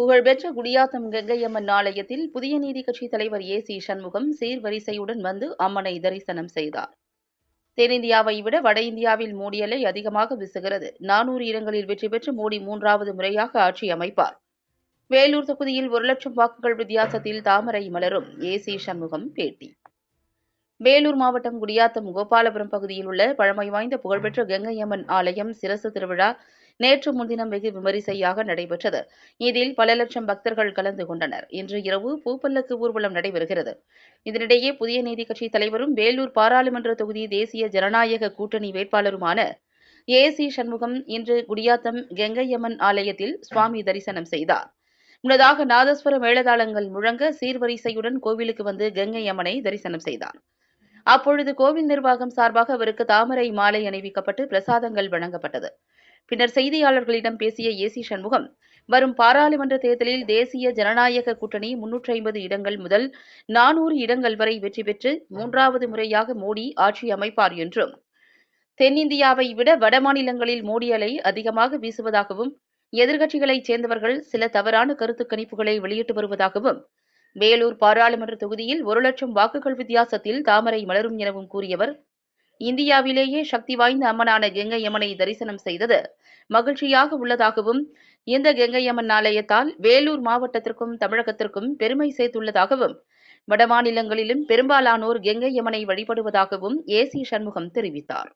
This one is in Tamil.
புகழ்பெற்ற குடியாத்தம் கங்கையம்மன் ஆலயத்தில் புதிய நீதி கட்சி தலைவர் ஏ சி சண்முகம் சீர்வரிசையுடன் வந்து அம்மனை தரிசனம் செய்தார். தென்னிந்தியாவை விட வட இந்தியாவில் மோடி அலை அதிகமாக வீசுகிறது. நானூறு இடங்களில் வெற்றி பெற்று மோடி மூன்றாவது முறையாக ஆட்சி அமைப்பார். வேலூர் தொகுதியில் ஒரு லட்சம் வாக்குகள் வித்தியாசத்தில் தாமரை மலரும். ஏ சி சண்முகம் பேட்டி. வேலூர் மாவட்டம் குடியாத்தம் கோபாலபுரம் பகுதியில் உள்ள பழமை வாய்ந்த புகழ்பெற்ற கங்கையம்மன் ஆலயம் சிரசு திருவிழா நேற்று முன்தினம் வெகு விமரிசையாக நடைபெற்றது. இதில் பல லட்சம் பக்தர்கள் கலந்து கொண்டனர். இன்று இரவு பூப்பல்லக்கு ஊர்வலம் நடைபெறுகிறது. இதனிடையே புதிய நீதி கட்சி தலைவரும் வேலூர் பாராளுமன்ற தொகுதி தேசிய ஜனநாயக கூட்டணி வேட்பாளருமான ஏ சி சண்முகம் இன்று குடியாத்தம் கெங்கையம்மன் ஆலயத்தில் சுவாமி தரிசனம் செய்தார். முன்னதாக நாதஸ்வர மேளதாளங்கள் முழங்க சீர்வரிசையுடன் கோவிலுக்கு வந்து கங்கை அம்மனை தரிசனம் செய்தார். அப்பொழுது கோவில் நிர்வாகம் சார்பாக அவருக்கு தாமரை மாலை அணிவிக்கப்பட்டு பிரசாதங்கள் வழங்கப்பட்டது. பின்னர் செய்தியாளர்களிடம் பேசிய ஏசி சண்முகம் வரும் பாராளுமன்ற தேர்தலில் தேசிய ஜனநாயக கூட்டணி முன்னூற்றி ஐம்பது இடங்கள் முதல் நானூறு இடங்கள் வரை வெற்றி பெற்று மூன்றாவது முறையாக மோடி ஆட்சி அமைப்பார் என்றும் தென்னிந்தியாவை விட வடமாநிலங்களில் மோடி அலை அதிகமாக வீசுவதாகவும் எதிர்க்கட்சிகளைச் சேர்ந்தவர்கள் சில தவறான கருத்து கணிப்புகளை வெளியிட்டு வருவதாகவும் வேலூர் பாராளுமன்ற தொகுதியில் ஒரு லட்சம் வாக்குகள் வித்தியாசத்தில் தாமரை மலரும் எனவும் கூறியவர் இந்தியாவிலேயே சக்தி வாய்ந்த அம்மனான கெங்கையம்மனை தரிசனம் செய்தது மகிழ்ச்சியாக உள்ளதாகவும் இந்த கெங்கையம்மன் ஆலயத்தால் வேலூர் மாவட்டத்திற்கும் தமிழகத்திற்கும் பெருமை சேர்த்துள்ளதாகவும் வடமாநிலங்களிலும் பெரும்பாலானோர் கெங்கையம்மனை வழிபடுவதாகவும் ஏ சி சண்முகம் தெரிவித்தார்.